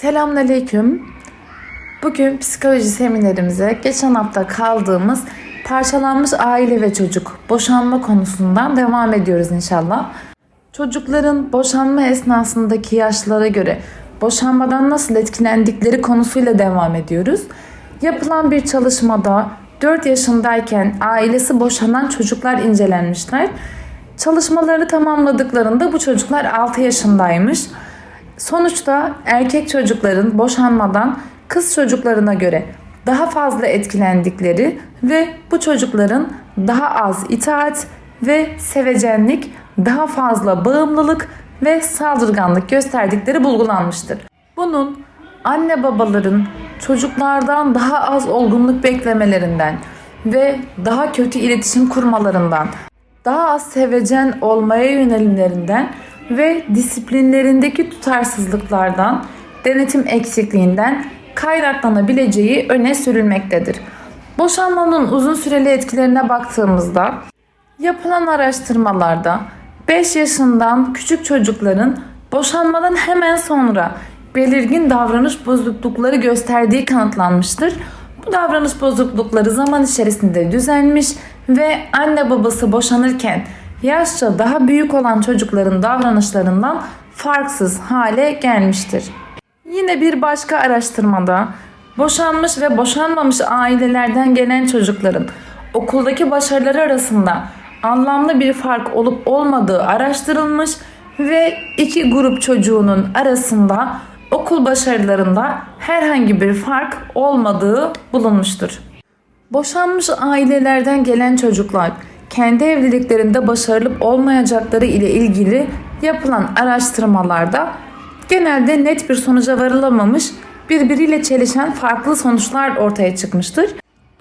Selamünaleyküm. Bugün psikoloji seminerimize geçen hafta kaldığımız parçalanmış aile ve çocuk boşanma konusundan devam ediyoruz inşallah. Çocukların boşanma esnasındaki yaşlara göre boşanmadan nasıl etkilendikleri konusuyla devam ediyoruz. Yapılan bir çalışmada 4 yaşındayken ailesi boşanan çocuklar incelenmişler. Çalışmaları tamamladıklarında bu çocuklar 6 yaşındaymış. Sonuçta erkek çocukların boşanmadan kız çocuklarına göre daha fazla etkilendikleri ve bu çocukların daha az itaat ve sevecenlik, daha fazla bağımlılık ve saldırganlık gösterdikleri bulgulanmıştır. Bunun anne babaların çocuklardan daha az olgunluk beklemelerinden ve daha kötü iletişim kurmalarından, daha az sevecen olmaya yönelimlerinden ve disiplinlerindeki tutarsızlıklardan, denetim eksikliğinden kaynaklanabileceği öne sürülmektedir. Boşanmanın uzun süreli etkilerine baktığımızda yapılan araştırmalarda 5 yaşından küçük çocukların boşanmadan hemen sonra belirgin davranış bozuklukları gösterdiği kanıtlanmıştır. Bu davranış bozuklukları zaman içerisinde düzelmiş ve anne babası boşanırken yaşça daha büyük olan çocukların davranışlarından farksız hale gelmiştir. Yine bir başka araştırmada boşanmış ve boşanmamış ailelerden gelen çocukların okuldaki başarıları arasında anlamlı bir fark olup olmadığı araştırılmış ve iki grup çocuğunun arasında okul başarılarında herhangi bir fark olmadığı bulunmuştur. Boşanmış ailelerden gelen çocuklar kendi evliliklerinde başarılı olmayacakları ile ilgili yapılan araştırmalarda genelde net bir sonuca varılamamış, birbiriyle çelişen farklı sonuçlar ortaya çıkmıştır.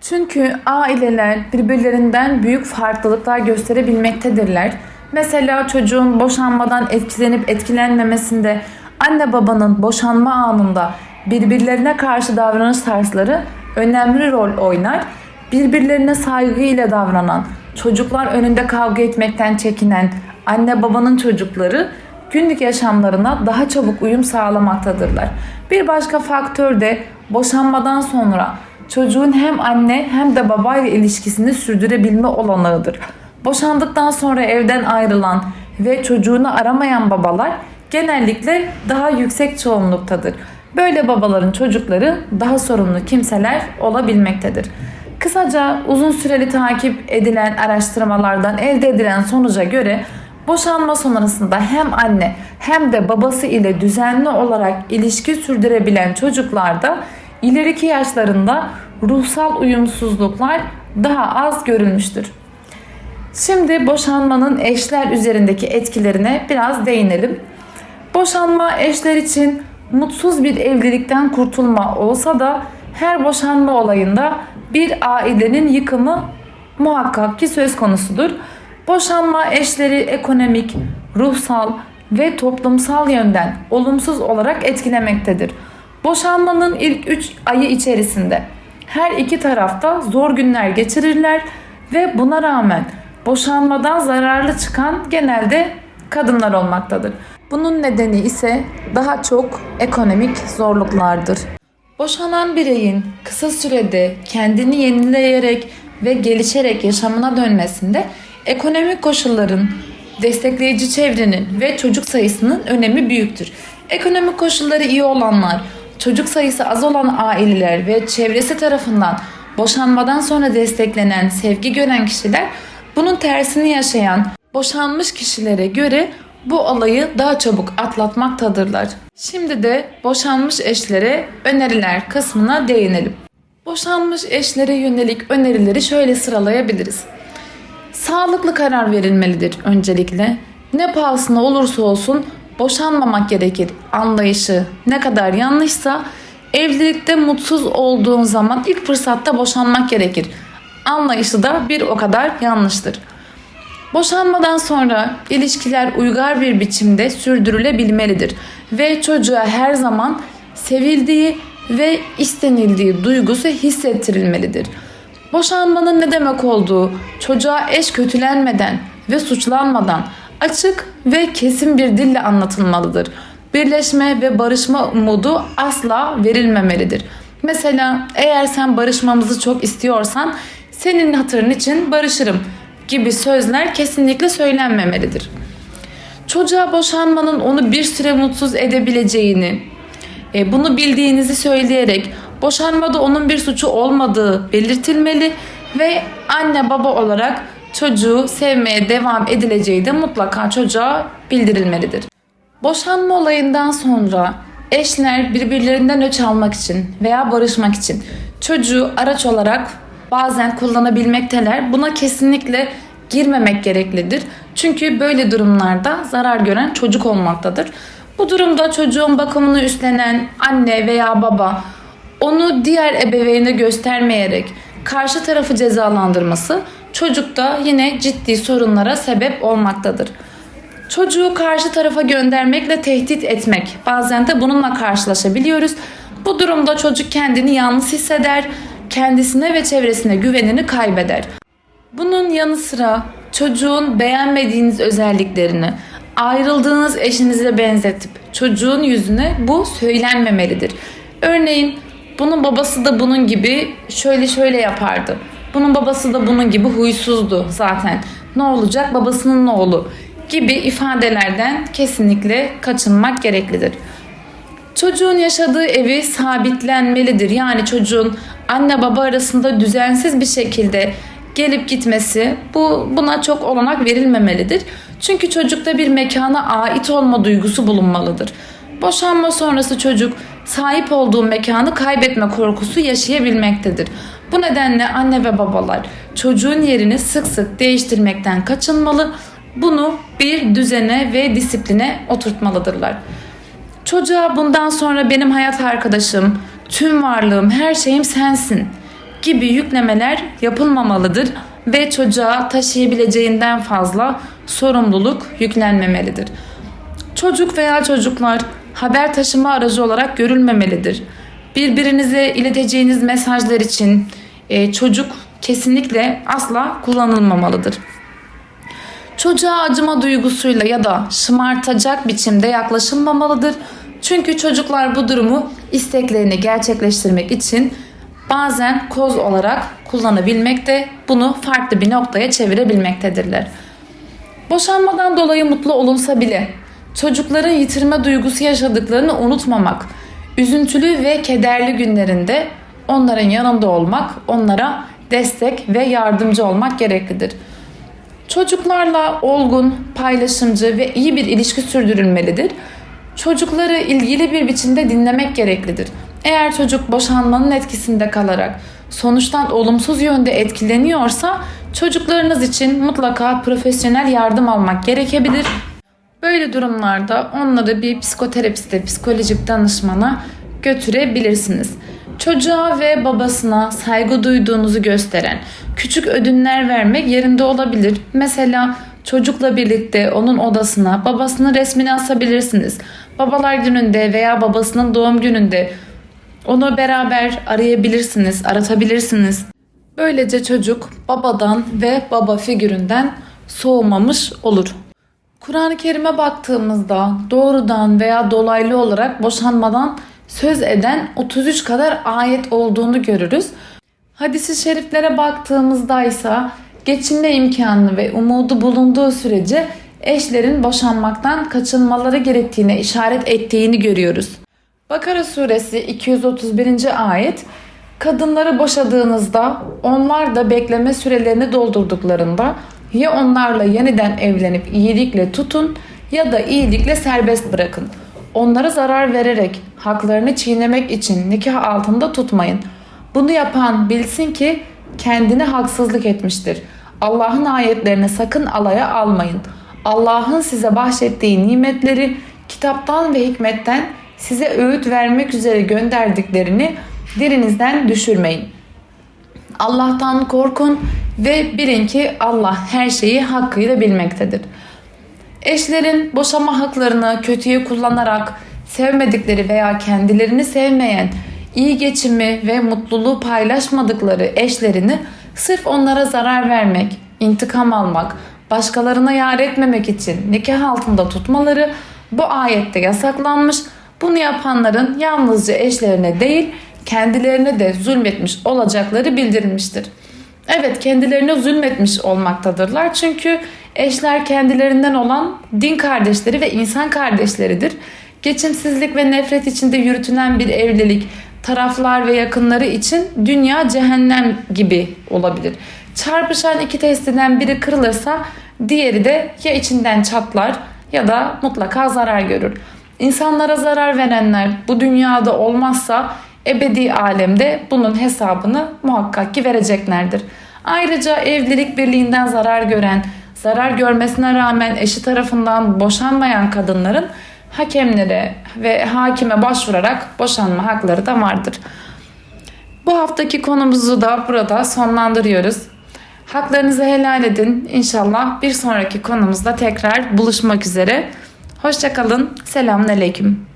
Çünkü aileler birbirlerinden büyük farklılıklar gösterebilmektedirler. Mesela çocuğun boşanmadan etkilenip etkilenmemesinde anne babanın boşanma anında birbirlerine karşı davranış tarzları önemli rol oynar. Birbirlerine saygıyla davranan, çocuklar önünde kavga etmekten çekinen anne babanın çocukları günlük yaşamlarına daha çabuk uyum sağlamaktadırlar. Bir başka faktör de boşanmadan sonra çocuğun hem anne hem de babayla ilişkisini sürdürebilme olanağıdır. Boşandıktan sonra evden ayrılan ve çocuğunu aramayan babalar genellikle daha yüksek çoğunluktadır. Böyle babaların çocukları daha sorumlu kimseler olabilmektedir. Kısaca uzun süreli takip edilen araştırmalardan elde edilen sonuca göre boşanma sonrasında hem anne hem de babası ile düzenli olarak ilişki sürdürebilen çocuklarda ileriki yaşlarında ruhsal uyumsuzluklar daha az görülmüştür. Şimdi boşanmanın eşler üzerindeki etkilerine biraz değinelim. Boşanma eşler için mutsuz bir evlilikten kurtulma olsa da her boşanma olayında bir ailenin yıkımı muhakkak ki söz konusudur. Boşanma eşleri ekonomik, ruhsal ve toplumsal yönden olumsuz olarak etkilemektedir. Boşanmanın ilk 3 ayı içerisinde her iki tarafta zor günler geçirirler ve buna rağmen boşanmadan zararlı çıkan genelde kadınlar olmaktadır. Bunun nedeni ise daha çok ekonomik zorluklardır. Boşanan bireyin kısa sürede kendini yenileyerek ve gelişerek yaşamına dönmesinde ekonomik koşulların, destekleyici çevrenin ve çocuk sayısının önemi büyüktür. Ekonomik koşulları iyi olanlar, çocuk sayısı az olan aileler ve çevresi tarafından boşanmadan sonra desteklenen, sevgi gören kişiler bunun tersini yaşayan, boşanmış kişilere göre bu olayı daha çabuk atlatmaktadırlar. Şimdi de boşanmış eşlere öneriler kısmına değinelim. Boşanmış eşlere yönelik önerileri şöyle sıralayabiliriz. Sağlıklı karar verilmelidir öncelikle. Ne pahasına olursa olsun boşanmamak gerekir anlayışı ne kadar yanlışsa evlilikte mutsuz olduğun zaman ilk fırsatta boşanmak gerekir. Anlayışı da bir o kadar yanlıştır. Boşanmadan sonra ilişkiler uygar bir biçimde sürdürülebilmelidir ve çocuğa her zaman sevildiği ve istenildiği duygusu hissettirilmelidir. Boşanmanın ne demek olduğu çocuğa eş kötülenmeden ve suçlanmadan açık ve kesin bir dille anlatılmalıdır. birleşme ve barışma umudu asla verilmemelidir. Mesela eğer sen barışmamızı çok istiyorsan senin hatırın için barışırım gibi sözler kesinlikle söylenmemelidir. Çocuğa boşanmanın onu bir süre mutsuz edebileceğini, e, bunu bildiğinizi söyleyerek boşanmada onun bir suçu olmadığı belirtilmeli ve anne baba olarak çocuğu sevmeye devam edileceği de mutlaka çocuğa bildirilmelidir. Boşanma olayından sonra eşler birbirlerinden öç almak için veya barışmak için çocuğu araç olarak bazen kullanabilmekteler. Buna kesinlikle girmemek gereklidir. Çünkü böyle durumlarda zarar gören çocuk olmaktadır. Bu durumda çocuğun bakımını üstlenen anne veya baba onu diğer ebeveyne göstermeyerek karşı tarafı cezalandırması çocukta yine ciddi sorunlara sebep olmaktadır. Çocuğu karşı tarafa göndermekle tehdit etmek. Bazen de bununla karşılaşabiliyoruz. Bu durumda çocuk kendini yalnız hisseder, kendisine ve çevresine güvenini kaybeder. Bunun yanı sıra çocuğun beğenmediğiniz özelliklerini ayrıldığınız eşinize benzetip çocuğun yüzüne bu söylenmemelidir. Örneğin bunun babası da bunun gibi şöyle şöyle yapardı. Bunun babası da bunun gibi huysuzdu zaten. Ne olacak babasının oğlu gibi ifadelerden kesinlikle kaçınmak gereklidir. Çocuğun yaşadığı evi sabitlenmelidir. Yani çocuğun anne baba arasında düzensiz bir şekilde gelip gitmesi bu buna çok olanak verilmemelidir. Çünkü çocukta bir mekana ait olma duygusu bulunmalıdır. Boşanma sonrası çocuk sahip olduğu mekanı kaybetme korkusu yaşayabilmektedir. Bu nedenle anne ve babalar çocuğun yerini sık sık değiştirmekten kaçınmalı. Bunu bir düzene ve disipline oturtmalıdırlar. Çocuğa bundan sonra benim hayat arkadaşım, tüm varlığım, her şeyim sensin gibi yüklemeler yapılmamalıdır ve çocuğa taşıyabileceğinden fazla sorumluluk yüklenmemelidir. Çocuk veya çocuklar haber taşıma aracı olarak görülmemelidir. Birbirinize ileteceğiniz mesajlar için e, çocuk kesinlikle asla kullanılmamalıdır. Çocuğa acıma duygusuyla ya da şımartacak biçimde yaklaşılmamalıdır. Çünkü çocuklar bu durumu isteklerini gerçekleştirmek için bazen koz olarak kullanabilmekte, bunu farklı bir noktaya çevirebilmektedirler. Boşanmadan dolayı mutlu olunsa bile çocukların yitirme duygusu yaşadıklarını unutmamak, üzüntülü ve kederli günlerinde onların yanında olmak, onlara destek ve yardımcı olmak gereklidir. Çocuklarla olgun, paylaşımcı ve iyi bir ilişki sürdürülmelidir. Çocukları ilgili bir biçimde dinlemek gereklidir. Eğer çocuk boşanmanın etkisinde kalarak sonuçtan olumsuz yönde etkileniyorsa çocuklarınız için mutlaka profesyonel yardım almak gerekebilir. Böyle durumlarda onları bir psikoterapiste, psikolojik danışmana götürebilirsiniz. Çocuğa ve babasına saygı duyduğunuzu gösteren küçük ödünler vermek yerinde olabilir. Mesela çocukla birlikte onun odasına babasının resmini asabilirsiniz. Babalar gününde veya babasının doğum gününde onu beraber arayabilirsiniz, aratabilirsiniz. Böylece çocuk babadan ve baba figüründen soğumamış olur. Kur'an-ı Kerim'e baktığımızda doğrudan veya dolaylı olarak boşanmadan söz eden 33 kadar ayet olduğunu görürüz. Hadis-i şeriflere baktığımızda ise geçinme imkanı ve umudu bulunduğu sürece eşlerin boşanmaktan kaçınmaları gerektiğine işaret ettiğini görüyoruz. Bakara suresi 231. ayet Kadınları boşadığınızda onlar da bekleme sürelerini doldurduklarında ya onlarla yeniden evlenip iyilikle tutun ya da iyilikle serbest bırakın. Onlara zarar vererek haklarını çiğnemek için nikah altında tutmayın. Bunu yapan bilsin ki kendine haksızlık etmiştir. Allah'ın ayetlerini sakın alaya almayın. Allah'ın size bahşettiği nimetleri kitaptan ve hikmetten size öğüt vermek üzere gönderdiklerini dilinizden düşürmeyin. Allah'tan korkun ve bilin ki Allah her şeyi hakkıyla bilmektedir. Eşlerin boşama haklarını kötüye kullanarak sevmedikleri veya kendilerini sevmeyen, iyi geçimi ve mutluluğu paylaşmadıkları eşlerini sırf onlara zarar vermek, intikam almak, başkalarına yar etmemek için nikah altında tutmaları bu ayette yasaklanmış. Bunu yapanların yalnızca eşlerine değil kendilerine de zulmetmiş olacakları bildirilmiştir. Evet kendilerine zulmetmiş olmaktadırlar. Çünkü eşler kendilerinden olan din kardeşleri ve insan kardeşleridir. Geçimsizlik ve nefret içinde yürütülen bir evlilik taraflar ve yakınları için dünya cehennem gibi olabilir. Çarpışan iki testiden biri kırılırsa diğeri de ya içinden çatlar ya da mutlaka zarar görür. İnsanlara zarar verenler bu dünyada olmazsa ebedi alemde bunun hesabını muhakkak ki vereceklerdir. Ayrıca evlilik birliğinden zarar gören, zarar görmesine rağmen eşi tarafından boşanmayan kadınların hakemlere ve hakime başvurarak boşanma hakları da vardır. Bu haftaki konumuzu da burada sonlandırıyoruz. Haklarınızı helal edin. İnşallah bir sonraki konumuzda tekrar buluşmak üzere. Hoşçakalın. Selamun Aleyküm.